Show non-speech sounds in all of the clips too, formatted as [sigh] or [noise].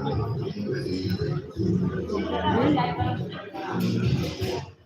Thank you.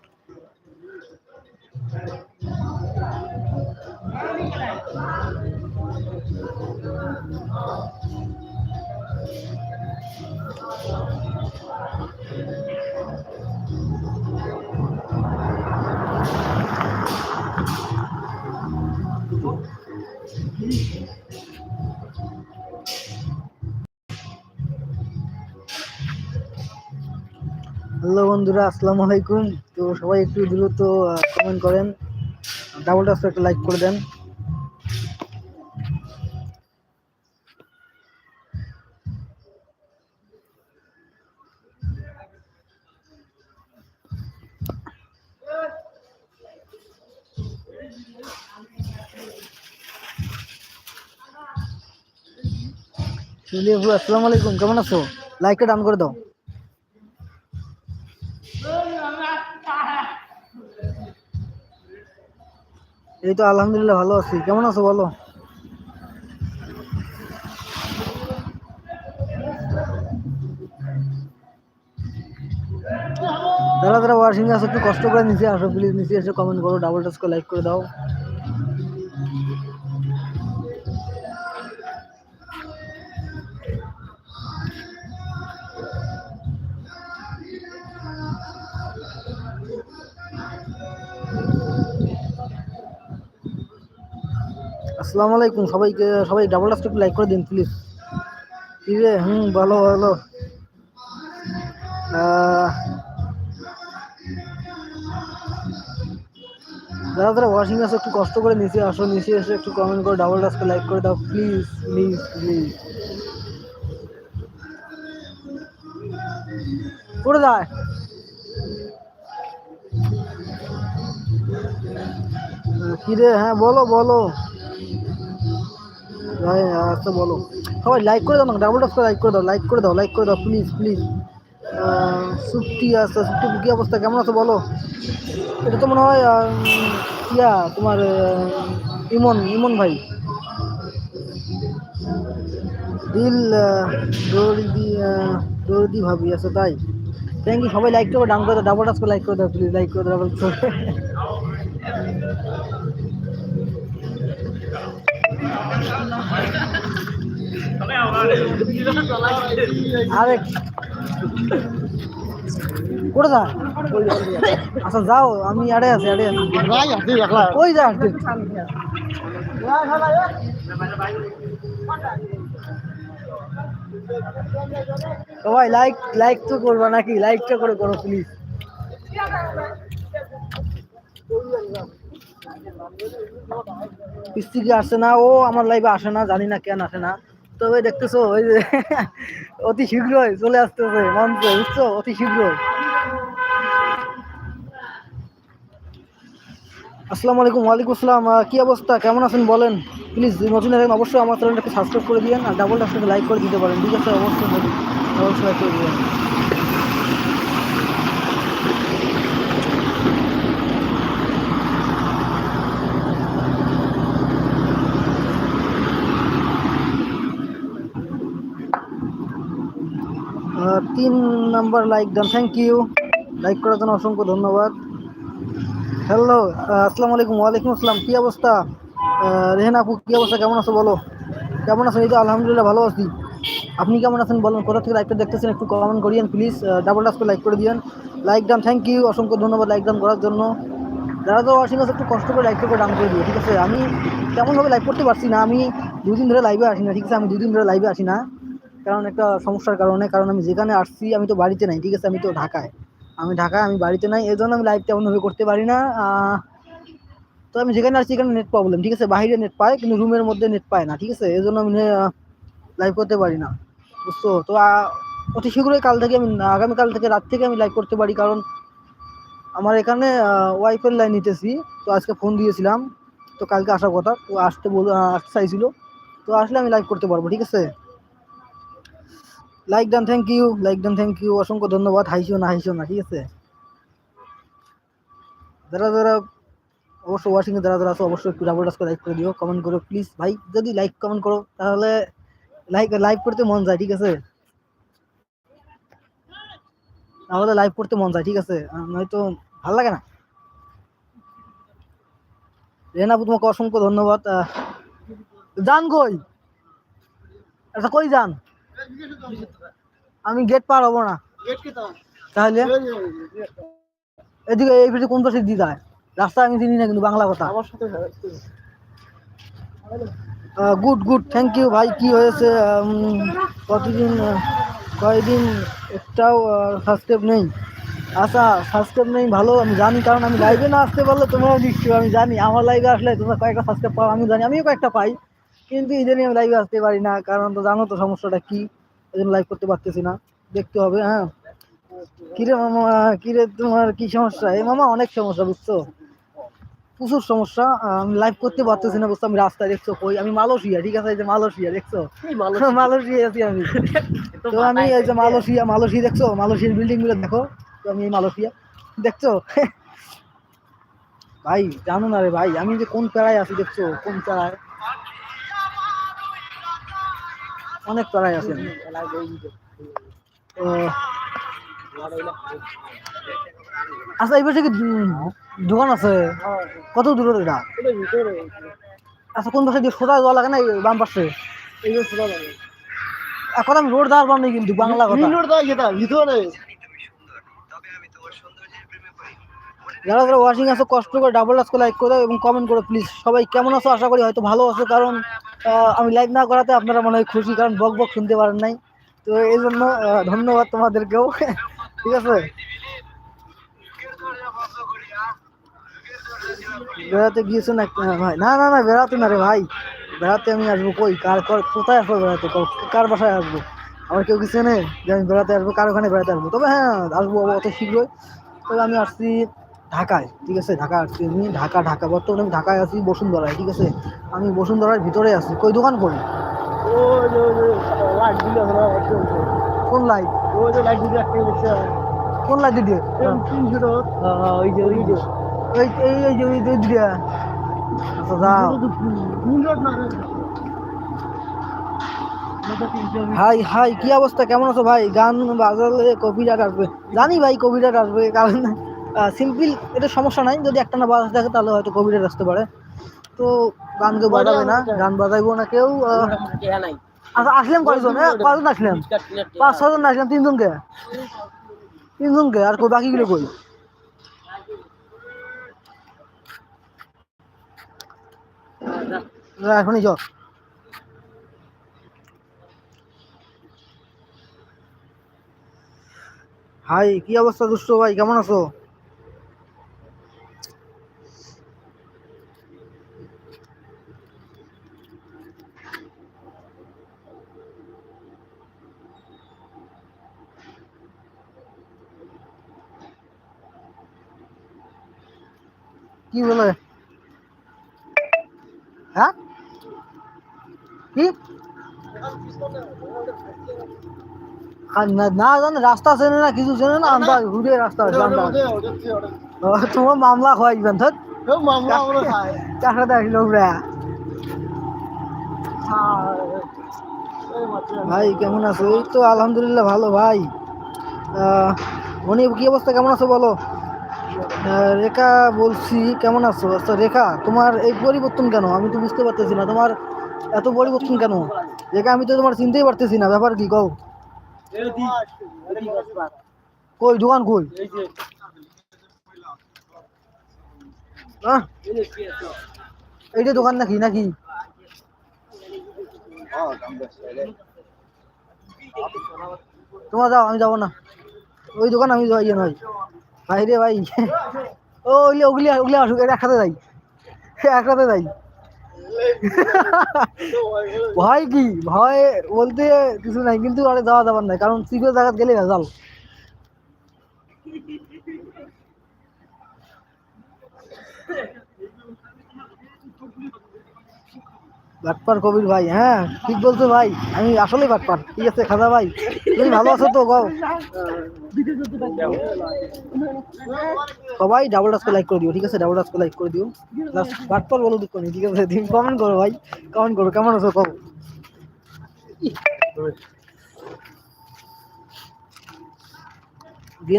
বন্ধুরা, আসসালামু আলাইকুম। তো সবাই একটু দ্রুত কমেন্ট করেন। ডাবল টাচ একটা লাইক করে দেন। আসসালামু আলাইকুম, কেমন আছো? লাইকটা ডান করে দাও। এই তো আলহামদুলিল্লাহ ভালো আছি। কেমন আছো বলো? যারা যারা ওয়াশিং আছো, একটু কষ্ট করে নিচে আসো প্লিজ নিচে এসে কমেন্ট করো ডাবল টাচ করে লাইক করে দাও। আসসালামু আলাইকুম। সবাইকে, সবাই ডাবল টাচ একটু লাইক করে দিন প্লিজ কি রে? হুম ভালো ভালো যারা যারা ওয়াশিং আছে, একটু কষ্ট করে নিচে আসো। নিচে এসে একটু কমেন্ট করে ডাবল করে লাইক করে দাও প্লিজ প্লিজ প্লিজ করে কি রে? হ্যাঁ বলো বলো। আচ্ছা বলো। সবাই লাইক করে দাও না ডাবল টাচ লাইক করে দাও লাইক করে দাও লাইক করে দাও প্লিজ প্লিজ সুপ্তি আচ্ছা সুপ্তি কি অবস্থা? কেমন আছো বলো? এটা তো মনে হয় ইয়া তোমার ইমন ইমন ভাই। দিল আহ, দৌড়দি ভাবি আচ্ছা তাই। থ্যাংক ইউ সবাই লাইক করে ডাউন করে দাও ডাবল টাচ লাইক করে দাও প্লিজ লাইক করে দাও ডাবল করে। আরে করে যা? আচ্ছা যাও, আমি আড়ে আছি আড়ে আছি। কই যা সবাই লাইক লাইক তো করবা নাকি? লাইকটা করে করো প্লিজ আসে না, ও আমার আসে না, জানি না কেন আসে না। তবে দেখতেছো, ওই যে [laughs] অতি শীঘ্রই চলে আসতেছে বুঝছ? অতি শীঘ্রই। আসসালামু আলাইকুম, ওয়ালাইকুম আসসালাম। কি অবস্থা? কেমন আছেন বলেন? প্লিজ নতুন দেখেন অবশ্যই আমার চ্যানেলটাকে সাবস্ক্রাইব করে দিন আর ডাবল টাচ লাইক করে দিতে পারেন। ঠিক আছে, অবশ্যই করে দিবেন আহ, তিন নাম্বার লাইক দেন থ্যাংক ইউ লাইক করার জন্য অসংখ্য ধন্যবাদ। হ্যালো আসসালামু আলাইকুম, ওয়ালাইকুম আসসালাম, কী অবস্থা? রেহেন আপু, কী অবস্থা? কেমন আছো বলো? কেমন আছেন? এই তো আলহামদুলিল্লাহ ভালো আছি। আপনি কেমন আছেন বলুন? কোথা থেকে লাইকটা দেখতেছেন? একটু কমেন্ট করিয়েন প্লিজ ডাবল টাচ করে লাইক করে দিয়েন। লাইক ডান থ্যাংক ইউ অসংখ্য ধন্যবাদ লাইক ডান করার জন্য। যারা তো ওয়াশিং একটু কষ্ট করে লাইক করে ডান করে দিও, ঠিক আছে? আমি তেমনভাবে লাইভ করতে পারছি না। আমি দুদিন ধরে লাইভে আসি না, ঠিক আছে? আমি দুদিন ধরে লাইভে আসি না। কারণ একটা সমস্যার কারণে, কারণ আমি যেখানে আসছি, আমি তো বাড়িতে নাই, ঠিক আছে? আমি তো ঢাকায়। আমি ঢাকায়, আমি বাড়িতে নাই এই জন্য আমি লাইভ তেমনভাবে করতে পারি না। তো আমি যেখানে আসছি, এখানে নেট প্রবলেম ঠিক আছে? বাইরে নেট পায়, কিন্তু রুমের মধ্যে নেট পায় না, ঠিক আছে? এই জন্য আমি লাইভ করতে পারি না, বুঝছ? তো অতি শীঘ্রই কাল থেকে আমি, আগামীকাল থেকে রাত থেকে আমি লাইভ করতে পারি, কারণ আমার এখানে ওয়াইফাই লাইন নিতেছি। তো আজকে ফোন দিয়েছিলাম, তো কালকে আসার কথা তো আসতে বল আসতে চাইছিল। তো আসলে আমি লাইভ করতে পারব, ঠিক আছে? Like done thank you like done thank you অসংখ্য ধন্যবাদ। হাইসো না হাইসো না, ঠিক আছে? যারা যারা অবশ্যই ওয়াশিং এ যারা যারা আছে, অবশ্যই একটু ডাবল করে লাইক করে দিও। কমেন্ট করো প্লিজ ভাই, যদি লাইক কমেন্ট করো, তাহলে লাইক লাইভ করতে মন যায়, ঠিক আছে? তাহলে লাইভ করতে মন যায়, ঠিক আছে? নয়তো ভালো লাগে না। রেনাবু তোমাকে অসংখ্য ধন্যবাদ। যান কই? আচ্ছা কই যান আমি গেট পার হব না। তাহলে? এদিকে এই ভিডিও কোন পাশে দিয়ে যায় রাস্তা আমি চিনি না কিন্তু বাংলা কথা। আমার সাথে গুড গুড থ্যাংক ইউ ভাই কি হয়েছে কতদিন আহ, কয়দিন একটাও সাবস্ক্রাইব নেই। আচ্ছা সাবস্ক্রাইব নেই ভালো আমি জানি কারণ আমি লাইভে না আসতে পারলে তোমরাও নিশ্চয় আমি জানি। আমার লাইভে আসলে তোমরা কয়েকটা সাবস্ক্রাইব পাও আমি জানি আমিও কয়েকটা পাই। কিন্তু ইদানিং আমি লাইভে আসতে পারি না কারণ তো জানো তো সমস্যাটা কি এই জন্য লাইভ করতে পারতেছি না। দেখতে হবে হ্যাঁ। কিরে মামা কিরে তোমার কি সমস্যা? এই মামা অনেক সমস্যা বুঝছ? প্রচুর সমস্যা আমি লাইভ করতে পারতেছি না বুঝছ? আমি রাস্তায় দেখছ কই? আমি মালয়েশিয়া ঠিক আছে? এই যে মালয়েশিয়া দেখছ? মালয়েশিয়া। [laughs] আছি আমি। তো আমি এই যে মালয়েশিয়া মালয়েশিয়া দেখছ? মালয়েশিয়ার বিল্ডিংগুলো দেখো। তো আমি এই মালয়েশিয়া দেখছ? [laughs] ভাই জানো না রে ভাই আমি যে কোন প্যারায় আছি দেখছ? কোন প্যারায় অনেক প্যারায় আছি আমি তো আচ্ছা এই পাশে কি দোকান আছে? কত দূরে এটা আচ্ছা কোন পাশে দিয়ে সোজা যাওয়া লাগে না এই বাম পাশে? এখন আমি রোড দাঁড় পারনি কিন্তু বাংলা কথা। ভিতরে যারা যারা ওয়াশিং আছে কষ্ট করে ডাবল টাচ করে লাইক করে এবং কমেন্ট করো প্লিজ সবাই কেমন আছো? আশা করি হয়তো ভালো আছো কারণ আমি লাইক না করাতে আপনারা মনে হয় খুশি, কারণ বক বক শুনতে পারেন নাই। তো এই জন্য ধন্যবাদ তোমাদেরকেও। [laughs] ঠিক আছে? বেড়াতে গিয়েছো না ভাই। না না না, বেড়াতে না রে ভাই। বেড়াতে আমি আসব কই? কার কোথায় আসব বেড়াতে? কার বাসায় আসব? আমার কেউ কিছু নেই যে আমি বেড়াতে আসব? কার ওখানে বেড়াতে আসব? তবে হ্যাঁ আসব অত শীঘ্রই। তবে আমি আসছি ঢাকায়, ঠিক আছে? ঢাকা আসছি আমি, ঢাকা ঢাকা, বর্তমানে আমি ঢাকায় আছি, বসুন্ধরায়, ঠিক আছে? আমি বসুন্ধরার ভিতরে আছি। কই দোকান করি ওই ওই কোন লাইট ওই কোন লাইট তিনশো ওই যে ওই যে, এই এই যে। ওই আচ্ছা যাও। হাই হাই, কি অবস্থা? কেমন আছো ভাই? গান বাজালে কপিরাট আসবে। জানি ভাই কপিরাট আসবে, কারণ সিম্পল এটা সমস্যা নাই। যদি একটা না বাজাতে থাকে তাহলে হয়তো কপিরাট আসতে পারে। তো গান কেউ বাজাবে না গান বাজাইবো না কেউ আচ্ছা আসলাম কয়জন? এ, কয়জন আসলাম? পাঁচ ছজন আসলাম তিনজনকে? তিনজনকে? আর কই বাকিগুলো কই? এখনই চল হাই কি অবস্থা দুষ্ট ভাই? কেমন আছো? কি বলে? হ্যাঁ? কি? না জানে রাস্তা চেনে না কিছু চেনে না আমরা ঘুরে রাস্তা তোমার মামলা ধর। কার সাথে আসলো ওরা ভাই কেমন আছো? এই তো আলহামদুলিল্লাহ ভালো ভাই। আহ, মনি কি অবস্থা? কেমন আছো বলো? রেখা বলছি, কেমন আছো? আচ্ছা রেখা, তোমার এই পরিবর্তন কেন? আমি তো বুঝতে পারতেছি না, তোমার এত পরিবর্তন কেন? রেখা, আমি তো তোমার চিনতেই পারতেছি না, ব্যাপার কি কও? কই, দোকান কই? এইটা দোকান নাকি নাকি? তোমার যাও, আমি যাব না। ওই দোকান আমি যাই নয়। ভাই রে ভাই। ও, ওইলে ওগুলি ওগুলি আসুক একসাথে যাই। একসাথে যাই। ভয় কি? ভয় বলতে কিছু নাই, কিন্তু আরে যাওয়া যাবার নাই, কারণ সিকিউর জায়গা গেলে ভেজাল। বাটপার কবির ভাই হ্যাঁ ঠিক বলছো ভাই আমি আসলেই বাটপার। ঠিক আছে খাজা ভাই তুমি ভালো আছো তো কও? সবাই ডাবল টাচ লাইক করে দিও ঠিক আছে? ডাবল টাচ লাইক করে দিও। লাস্ট বাটপার বলো দুঃখ নেই ঠিক আছে? তুমি কমেন্ট করো ভাই কমেন্ট করো কেমন আছো কও?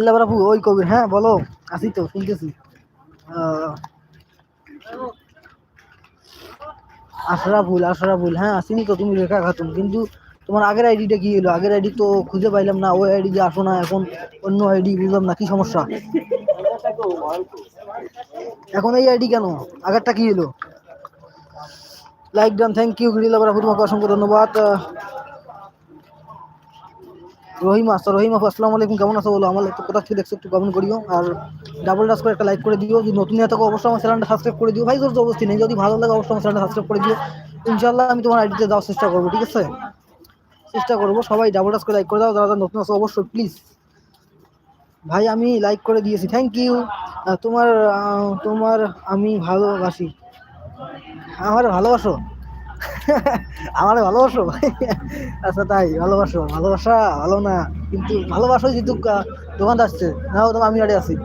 লাভার আপু ওই কবির হ্যাঁ বলো আসি তো শুনতেছি। আহ, আশরাফুল আশরাফুল হ্যাঁ আসিনি তো তুমি রেখা খাতুন কিন্তু তোমার আগের আইডিটা কি এলো? আগের আইডি তো খুঁজে পাইলাম না। ওই আইডি যে আসো না এখন, অন্য আইডি বুঝলাম না, কি সমস্যা? এখন এই আইডি কেন? আগেরটা কি এলো? লাইক ডান থ্যাংক ইউ গ্রিল আবার তোমাকে অসংখ্য ধন্যবাদ। রহিম আচ্ছা রহিম আসসালামু আলাইকুম, কেমন আছো? বলো, আমার একটু কোথা থেকে দেখছ একটু কমেন্ট করিও। আর ডাবল টাচ করে একটা লাইক করে দিও। যদি নতুন থাকো, অবশ্যই আমার চ্যানেলটা সাবস্ক্রাইব করে দিও। ভাই, জোর অবস্থি নেই। যদি ভালো লাগে, অবশ্যই আমার চ্যানেলটা সাবস্ক্রাইব করে দিও। ইনশাল্লাহ আমি তোমার আইডিতে দেওয়ার চেষ্টা করব, ঠিক আছে? চেষ্টা করব। সবাই ডাবল ডাস করে লাইক করে দাও। যারা যারা নতুন আছো, অবশ্যই প্লিজ ভাই, আমি লাইক করে দিয়েছি। থ্যাংক ইউ তোমার তোমার আমি ভালোবাসি। আমার ভালোবাসো? আমার ভালোবাসো ভাই। আচ্ছা তাই ভালোবাসো ভালোবাসা ভালো না কিন্তু ভালোবাসো যেহেতু দোকান আসছে না তো আমি আড়ে আছি।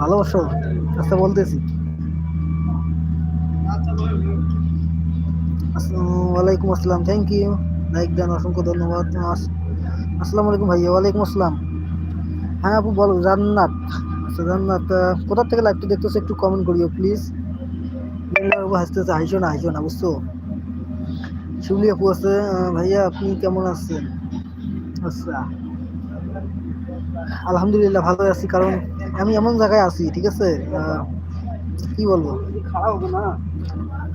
ভালোবাসো আচ্ছা বলতেছি। ওয়ালাইকুম আসসালাম থ্যাংক ইউ লাইক দেন অসংখ্য ধন্যবাদ আসসালামু আলাইকুম ভাইয়া ওয়ালাইকুম আসসালাম। হ্যাঁ আপু বলো জান্নাত। আচ্ছা জান্নাত আহ, কোথা থেকে লাইভটি দেখতেছো একটু কমেন্ট করিও প্লিজ আপু হাসতেছে হাসিও না হাসিও না, বুঝছ? শিউলি আপু আছে ভাইয়া আপনি কেমন আছেন? আচ্ছা। আলহামদুলিল্লাহ ভালো আছি, কারণ আমি এমন জায়গায় আছি, ঠিক আছে? কি বলব?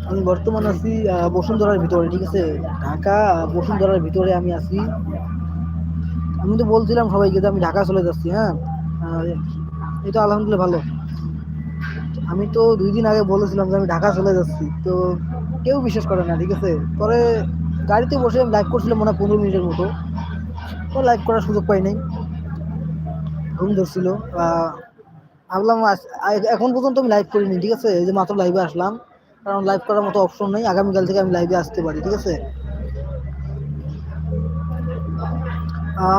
আমি বর্তমান আছি বসুন্ধরার ভিতরে, ঠিক আছে? ঢাকা, বসুন্ধরার ভিতরে আমি আছি। আমি তো বলছিলাম সবাইকে যে আমি ঢাকা চলে যাচ্ছি হ্যাঁ? এটা আলহামদুলিল্লাহ ভালো। আমি তো দুই দিন আগে বলেছিলাম যে আমি ঢাকা চলে যাচ্ছি। তো কেউ বিশ্বাস করে না ঠিক আছে? পরে গাড়িতে বসে লাইভ করছিলাম মনে হয় পনেরো মিনিটের মতো। তো লাইভ করার সুযোগ পাই নাই। ঘুম ধরছিল। ভাবলাম এখন পর্যন্ত আমি লাইভ করিনি ঠিক আছে? এই যে মাত্র লাইভে আসলাম। কারণ লাইভ করার মতো অপশন নেই। আগামীকাল থেকে আমি লাইভে আসতে পারি ঠিক আছে?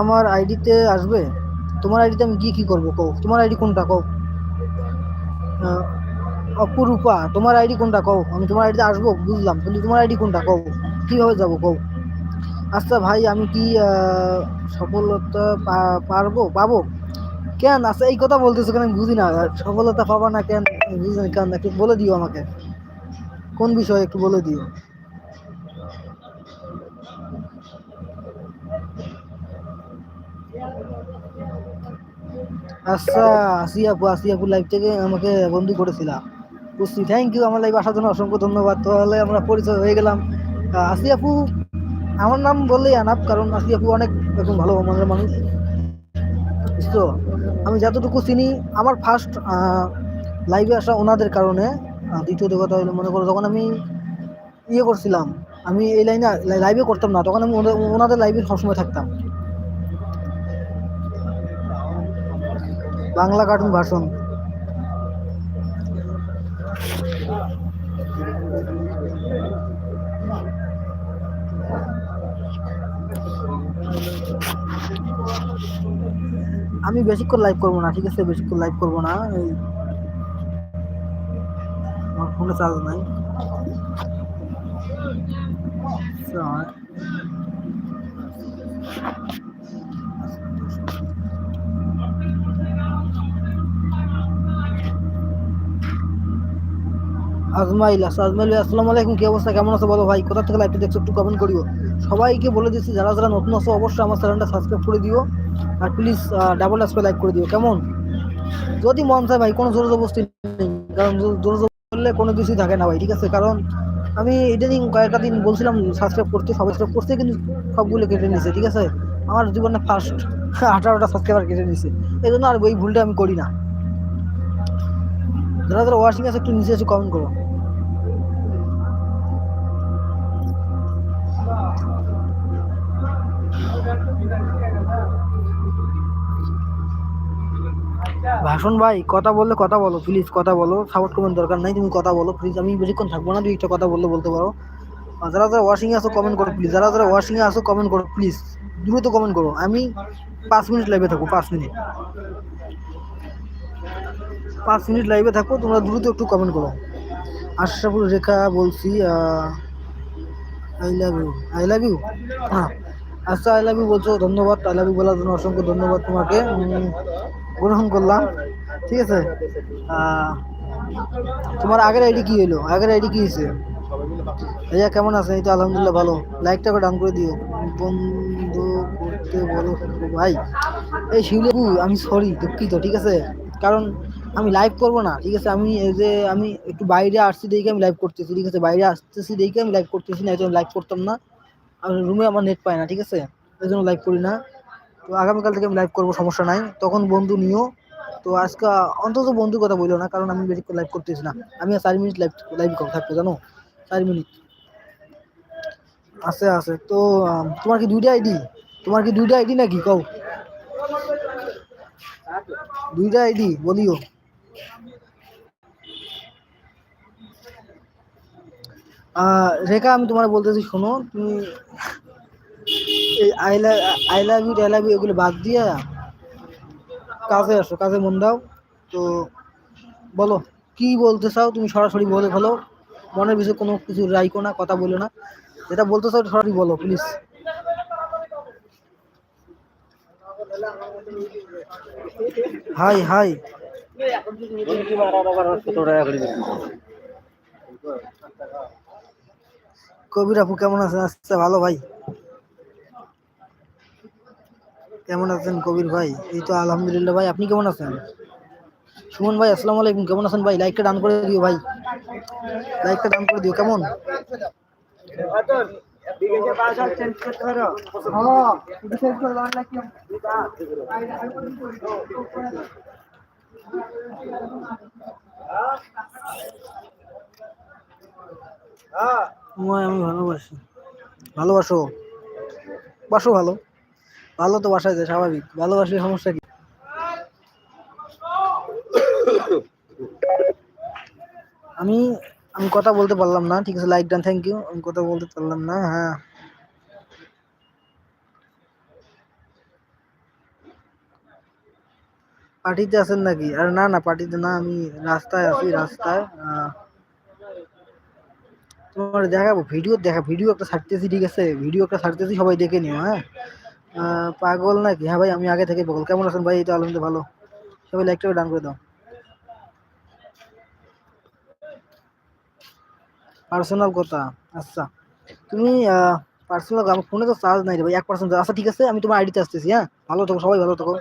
আমার আইডিতে আসবে? তোমার আইডিতে আমি কি কি করব কও? তোমার আইডি কোনটা আহ, অপরূপা, তোমার আইডি কোনটা কও? আমি তোমার আইডিতে আসব, বুঝলাম। কিন্তু তোমার আইডি কোনটা কও? কীভাবে যাব কও? আচ্ছা ভাই, আমি কি সফলতা পারব? পাবো? কেন? আচ্ছা এই কথা বলতেছো কেন? আমি বুঝি না। সফলতা পাবা না কেন? বুঝি না কেন? একটু বলে দিও আমাকে। কোন বিষয়ে একটু বলে দিও? আচ্ছা আসি আপু আসি আপু লাইভ থেকে আমাকে বন্ধু করেছিলাম বুঝছি থ্যাংক ইউ আমার লাইভ আসার জন্য অসংখ্য ধন্যবাদ। তাহলে আমরা পরিচয় হয়ে গেলাম। আহ, আসি আপু আমার নাম বললেই আনাপ কারণ আসি আপু অনেক এরকম ভালো মনের মানুষ। বুঝছ? আমি যতটুকু চিনি আমার ফার্স্ট লাইভে আসা ওনাদের কারণে। আহ, দ্বিতীয়ত কথা হলো মনে করো যখন আমি ইয়ে করছিলাম আমি এই লাইনে লাইভে করতাম না তখন আমি ওনাদের লাইভে সবসময় থাকতাম। বাংলা কার্টুন ভাষণ আমি বেশিক্ষণ লাইভ করব না, ঠিক আছে? বেশিক্ষণ লাইভ করব না, এই আমার ফোনে চার্জ নাই। আজমাইল আজমাইল আসসালামু আলাইকুম, কি অবস্থা? কেমন আছো? বলো ভাই, কোথা থেকে লাইভটা দেখছ একটু কমেন্ট করিও। সবাইকে বলে দিচ্ছি, যারা যারা নতুন আছো, অবশ্যই আমার চ্যানেলটা সাবস্ক্রাইব করে দিও। আর প্লিজ ডাবল টাচ লাইক করে দিও, কেমন? যদি মন চায় ভাই, কোনো জোর জবরদস্তি নেই, কারণ জোর- জোর করলে কোনো কিছুই থাকে না ভাই, ঠিক আছে? কারণ আমি ইদানিং কয়েকটা দিন বলছিলাম সাবস্ক্রাইব করতে, সবাই সাবস্ক্রাইব করতে কিন্তু সবগুলো কেটে নিছে, ঠিক আছে? আমার জীবনে ফার্স্ট [laughs] আঠারোটা সাবস্ক্রাইবার কেটে নিছে, এই জন্য আর ওই ভুলটা আমি করি না। যারা যারা ওয়াশিং আছে, একটু নিচে এসে কমেন্ট করো। ভাষণ ভাই, কথা বললে কথা বলো প্লিজ কথা বলো সাপোর্ট করবেন দরকার নাই, তুমি কথা বলো প্লিজ আমি বেশিক্ষণ থাকব না, দুই একটা কথা বললে বলতে পারো। যারা যারা ওয়াশিংয়ে আসো কমেন্ট করো প্লিজ যারা যারা ওয়াশিংয়ে আসো কমেন্ট করো প্লিজ দ্রুত কমেন্ট করো। আমি পাঁচ মিনিট লাইভে থাকব, পাঁচ মিনিট পাঁচ মিনিট লাইভে থাকো তোমরা দ্রুত একটু কমেন্ট করো। আশরাফুল রেখা বলছি I love you I love you হ্যাঁ। আচ্ছা আই লাভ ইউ বলছো, ধন্যবাদ। আই লাভ ইউ বলার জন্য অসংখ্য ধন্যবাদ তোমাকে। গ্রহণ করলাম। ঠিক আছে? তোমার আগের আইডি কি হলো আগের আইডি কি হয়েছে ভাইয়া, কেমন আছে এই তো আলহামদুলিল্লাহ ভালো। লাইকটা করে ডাউন করে দিও। বন্ধ করতে বলো, ভাই। এই শিউলিপু আমি সরি দুঃখিত, ঠিক আছে? কারণ আমি লাইভ করব না, ঠিক আছে? আমি এই যে, আমি একটু বাইরে আসছি দেখে আমি লাইভ করতেছি, ঠিক আছে? বাইরে আসতেছি দেখে আমি লাইভ করতেছি না, এই জন্য লাইভ করতাম না। আর রুমে আমার নেট পায় না, ঠিক আছে? এই জন্য লাইভ করি না। তো আগামীকাল থেকে আমি লাইভ করব, সমস্যা নাই। তখন বন্ধু নিও। তো আজকে অন্তত বন্ধুর কথা বলল না, কারণ আমি বেশি লাইভ করতেছি না। আমি চার মিনিট লাইভ লাইভ থাকব, জানো? চার মিনিট। আছে আছে। তো তোমার কি দুইটা আইডি তোমার কি দুইটা আইডি নাকি? কও। দুইটা আইডি বলিও। রেখা, আমি তোমার বলতেছি, শোনো, তুমি এই I love I love you I love you এগুলো বাদ দিয়ে কাজে আসো, কাজে মন দাও। তো বলো, কি বলতে চাও? তুমি সরাসরি বলে ফেলো। মনের ভিতরে কোনো কিছু রাইকো না, কথা বলো না। যেটা বলতে চাও সরাসরি বলো প্লিজ হাই হাই কবির আপু, কেমন আছেন? আচ্ছা ভালো ভাই। কেমন আছেন কবির ভাই? এই তো আলহামদুলিল্লাহ ভাই, আপনি কেমন আছেন? সুমন ভাই, আসসালামু আলাইকুম, কেমন আছেন ভাই? লাইকটা ডান করে দিও ভাই। লাইকটা ডান করে দিও, কেমন? আমি ভালোবাসি। ভালোবাসো? বাসো ভালো। ভালো তো বাসায় যায়, স্বাভাবিক। ভালোবাসলে সমস্যা কি? আমি আমি কথা বলতে পারলাম না, ঠিক আছে, লাইক ডান থ্যাংক ইউ আমি কথা বলতে পারলাম না হ্যাঁ। পার্টিতে আছেন নাকি? আর না না, পার্টিতে না, আমি রাস্তায় আছি, রাস্তায় তোমার দেখাবো, ভিডিও দেখা ভিডিও একটা ছাড়তেছি, ঠিক আছে? ভিডিও একটা ছাড়তেছি, সবাই দেখে নিও হ্যাঁ। পাগল নাকি? হ্যাঁ ভাই, আমি আগে থেকে পাগল। কেমন আছেন ভাই? এটা আলহামদুলিল্লাহ ভালো। সবাই লাইকটা ডান করে দাও। পার্সোনাল কথা। আচ্ছা। তুমি পার্সোনাল আমার ফোনে তো চার্জ নাই রে ভাই, এক পার্সেন্ট আচ্ছা ঠিক আছে, আমি তোমার আইডিতে আসতেছি হ্যাঁ? ভালো থাকো, সবাই ভালো থাকো।